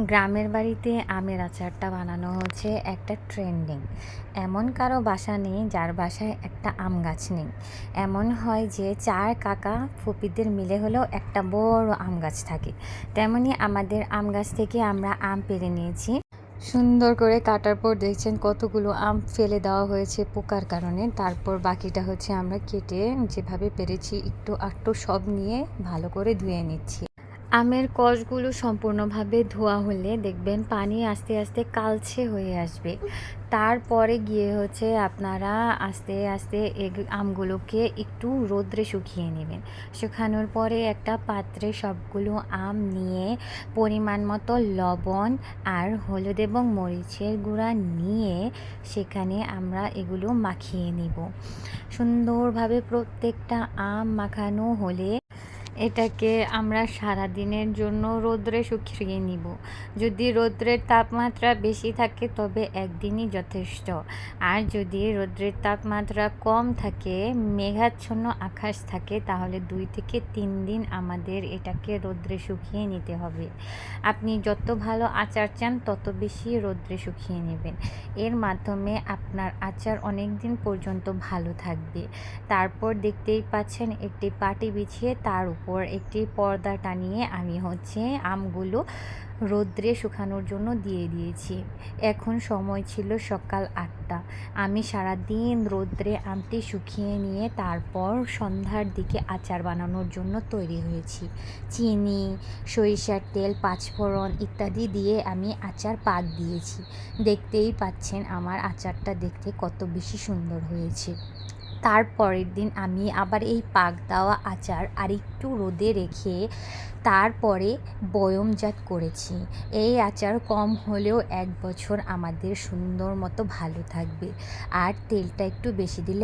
গ্রামের বাড়িতে আমের আচারটা বানানো হচ্ছে একটা ট্রেন্ডিং এমন কারও বাসা নেই যার বাসায় একটা আম গাছ নেই। এমন হয় যে চার কাকা ফুপিদের মিলে হলেও একটা বড় আম গাছ থাকে। তেমনি আমাদের আম গাছ থেকে আমরা আম পেরে নিয়েছি। সুন্দর করে কাটার পর দেখছেন কতগুলো আম ফেলে দেওয়া হয়েছে পোকার কারণে। তারপর বাকিটা হচ্ছে আমরা কেটে যেভাবে পেরেছি একটু আটটু সব নিয়ে ভালো করে ধুয়ে নিচ্ছি। আমের কষগুলো সম্পূর্ণভাবে ধোয়া হলে দেখবেন পানি আস্তে আস্তে কালছে হয়ে আসবে। তারপরে গিয়ে হচ্ছে আপনারা আস্তে আস্তে আমগুলোকে একটু রোদ্রে শুকিয়ে নেবেন। শুকানোর পরে একটা পাত্রে সবগুলো আম নিয়ে পরিমাণ মতো লবণ আর হলুদ এবং মরিচের গুঁড়া নিয়ে সেখানে আমরা এগুলো মাখিয়ে নিব। সুন্দরভাবে প্রত্যেকটা আম মাখানো হলে এটাকে আমরা সারা দিনের জন্য রোদ্রে শুকিয়ে নিব। যদি রোদ্রের তাপমাত্রা বেশি থাকে, তবে একদিনই যথেষ্ট। আর যদি রোদ্রের তাপমাত্রা কম থাকে, মেঘাচ্ছন্ন আকাশ থাকে, তাহলে দুই থেকে তিন দিন আমাদের এটাকে রোদ্রে শুকিয়ে নিতে হবে। আপনি যত ভালো আচার চান, তত বেশি রোদ্রে শুকিয়ে নেবেন। এর মাধ্যমে আপনার আচার অনেক দিন পর্যন্ত ভালো থাকবে। তারপর দেখতেই পাচ্ছেন, একটি পাটি বিছিয়ে তার উপর উপর একটি পর্দা টানিয়ে আমি হচ্ছে আমগুলো রোদ্রে শুকানোর জন্য দিয়ে দিয়েছি। এখন সময় ছিল সকাল আটটা। আমি সারা দিন রোদ্রে আমটি শুকিয়ে নিয়ে তারপর সন্ধ্যার দিকে আচার বানানোর জন্য তৈরি হয়েছি। চিনি, সরিষার তেল, পাঁচফোড়ন ইত্যাদি দিয়ে আমি আচার পাক দিয়েছি। দেখতেই পাচ্ছেন আমার আচারটা দেখতে কত বেশি সুন্দর হয়েছে। তারপরের দিন আমি আবার এই পাক দেওয়া আচার আরেকটু রোদে রেখে তারপরে বয়মজাত করেছি। এই আচার কম হলেও এক বছর আমাদের সুন্দর মতো ভালো থাকবে। আর তেলটা একটু বেশি দিলে